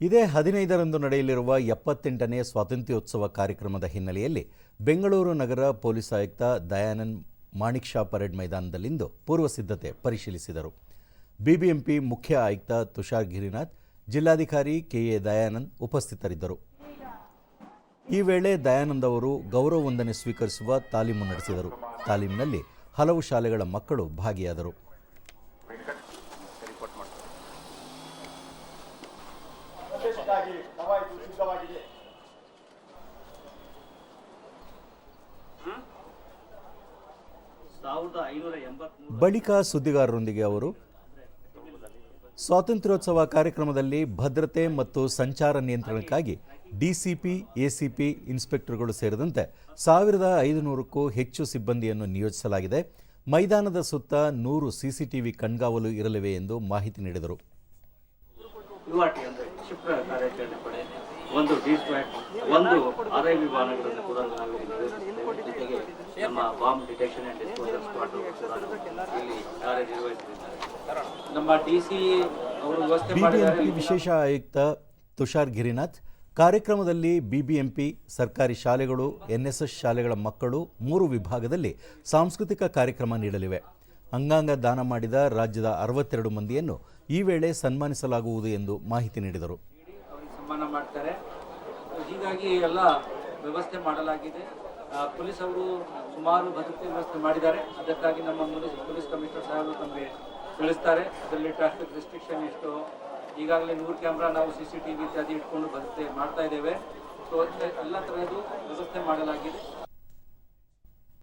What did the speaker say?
ಇದೇ ಹದಿನೈದರಂದು ನಡೆಯಲಿರುವ ಎಪ್ಪತ್ತೆಂಟನೇ ಸ್ವಾತಂತ್ರ್ಯೋತ್ಸವ ಕಾರ್ಯಕ್ರಮದ ಹಿನ್ನೆಲೆಯಲ್ಲಿ ಬೆಂಗಳೂರು ನಗರ ಪೊಲೀಸ್ ಆಯುಕ್ತ ದಯಾನಂದ್ ಮಾಣಿಕ್ ಶಾ ಪರೇಡ್ ಮೈದಾನದಲ್ಲಿಂದು ಪೂರ್ವ ಸಿದ್ಧತೆ ಪರಿಶೀಲಿಸಿದರು. ಬಿಬಿಎಂಪಿ ಮುಖ್ಯ ಆಯುಕ್ತ ತುಷಾರ್ ಗಿರಿನಾಥ್, ಜಿಲ್ಲಾಧಿಕಾರಿ ಕೆಎ ದಯಾನಂದ್ ಉಪಸ್ಥಿತರಿದ್ದರು. ಈ ವೇಳೆ ದಯಾನಂದ್ ಅವರು ಗೌರವ ವಂದನೆ ಸ್ವೀಕರಿಸುವ ತಾಲೀಮು ನಡೆಸಿದರು. ತಾಲೀಮಿನಲ್ಲಿ ಹಲವು ಶಾಲೆಗಳ ಮಕ್ಕಳು ಭಾಗಿಯಾದರು. ಕವಾಯತು ಸಿದ್ಧವಾಗಿದೆ ಬಳಿಕ ಸುದ್ದಿಗಾರರೊಂದಿಗೆ ಅವರು ಸ್ವಾತಂತ್ರ್ಯೋತ್ಸವ ಕಾರ್ಯಕ್ರಮದಲ್ಲಿ ಭದ್ರತೆ ಮತ್ತು ಸಂಚಾರ ನಿಯಂತ್ರಣಕ್ಕಾಗಿ ಡಿಸಿಪಿ ಎಸಿಪಿ ಇನ್ಸ್ಪೆಕ್ಟರ್ಗಳು ಸೇರಿದಂತೆ ಸಾವಿರದ ಐದುನೂರಕ್ಕೂ ಹೆಚ್ಚು ಸಿಬ್ಬಂದಿಯನ್ನು ನಿಯೋಜಿಸಲಾಗಿದೆ. ಮೈದಾನದ ಸುತ್ತ ನೂರು ಸಿಸಿಟಿವಿ ಕಣ್ಗಾವಲು ಇರಲಿವೆ ಎಂದು ಮಾಹಿತಿ ನೀಡಿದರು. ಯುಆರ್ಟಿ ಅಂದರೆ ಕ್ಷಿಪ್ರ ಕಾರ್ಯಾಚರಣೆ ಪಡೆ ಒಂದು ಡಿ ಸ್ಕ್ವಾಡ್ ಒಂದು ಆರ್ ಐ ವಿಮಾನಗಳನ್ನು ಕೂಡ ನಾವು. ಜೊತೆಗೆ ನಮ್ಮ bomb detection and disposal squad ಇಲ್ಲಿ ಕಾರ್ಯನಿರ್ವಹಿಸಿದ್ದಾರೆ ನಮ್ಮ ಡಿ ಸಿ ಅವರು ವ್ಯವಸ್ಥೆ ಮಾಡಿದ್ದಾರೆ ವಿಶೇಷ ಆಯುಕ್ತ ತುಷಾರ್ ಗಿರಿನಾಥ್ ಕಾರ್ಯಕ್ರಮದಲ್ಲಿ ಬಿಬಿಎಂಪಿ ಸರ್ಕಾರಿ ಶಾಲೆಗಳು ಎನ್ಎಸ್ಎಸ್ ಶಾಲೆಗಳ ಮಕ್ಕಳು ಮೂರು ವಿಭಾಗದಲ್ಲಿ ಸಾಂಸ್ಕೃತಿಕ ಕಾರ್ಯಕ್ರಮ ನೀಡಲಿವೆ ಅಂಗಾಂಗ ದಾನ ಮಾಡಿದ ರಾಜ್ಯದ ಅರವತ್ತೆರಡು ಮಂದಿಯನ್ನು ಈ ವೇಳೆ ಸನ್ಮಾನಿಸಲಾಗುವುದು ಎಂದು ಮಾಹಿತಿ ನೀಡಿದರು. ಸನ್ಮಾನ ಮಾಡ್ತಾರೆ. ಹೀಗಾಗಿ ಎಲ್ಲ ವ್ಯವಸ್ಥೆ ಮಾಡಲಾಗಿದೆ. ಪೊಲೀಸ್ ಅವರು ಸುಮಾರು ಭದ್ರತೆ ವ್ಯವಸ್ಥೆ ಮಾಡಿದ್ದಾರೆ. ಅದಕ್ಕಾಗಿ ನಮ್ಮ ಪೊಲೀಸ್ ಕಮಿಷನರ್ ಸಾಹೇಬರು ತಮಗೆ ತಿಳಿಸ್ತಾರೆ. ಅದರಲ್ಲಿ ಟ್ರಾಫಿಕ್ ರೆಸ್ಟ್ರಿಕ್ಷನ್ ಎಷ್ಟು ಈಗಾಗಲೇ ನೂರು ಕ್ಯಾಮ್ರಾ ನಾವು ಸಿ ಸಿ ಟಿ ವಿ ಇತ್ಯಾದಿ ಇಟ್ಕೊಂಡು ಭದ್ರತೆ ಮಾಡ್ತಾ ಇದ್ದೇವೆ. ಸೊ ಎಲ್ಲ ಥರದ್ದು ವ್ಯವಸ್ಥೆ ಮಾಡಲಾಗಿದೆ.